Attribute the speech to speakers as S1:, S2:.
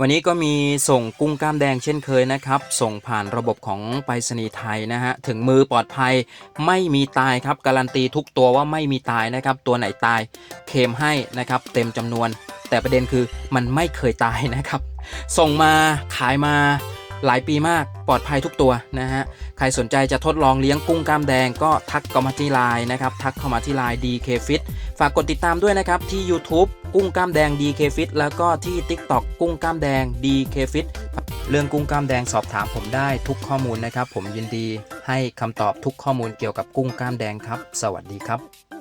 S1: วันนี้ก็มีส่งกุ้งกล้ามแดงเช่นเคยนะครับ ส่งผ่านระบบของไปรษณีย์ไทยนะฮะ ถึงมือปลอดภัยไม่มีตายครับ การันตีทุกตัวว่าไม่มีตายนะครับ ตัวไหนตายเคมให้นะครับ เต็มจำนวน แต่ประเด็นคือมันไม่เคยตายนะครับ ส่งมาขายมา หลายปีมากปลอดภัยทุกตัวนะฮะ ใครสนใจจะทดลองเลี้ยงกุ้งกล้ามแดงก็ทักเข้ามาที่ไลน์นะครับ ทักเข้ามาที่ไลน์ DK Fit ฝากกดติดตามด้วยนะครับ ที่ YouTube กุ้งกล้ามแดง DK Fit แล้วก็ที่ TikTok กุ้งกล้ามแดง DK Fit เรื่องกุ้งกล้ามแดงสอบถามผมได้ทุกข้อมูลนะครับ ผมยินดีให้คำตอบทุกข้อมูลเกี่ยวกับกุ้งกล้ามแดงครับ สวัสดีครับ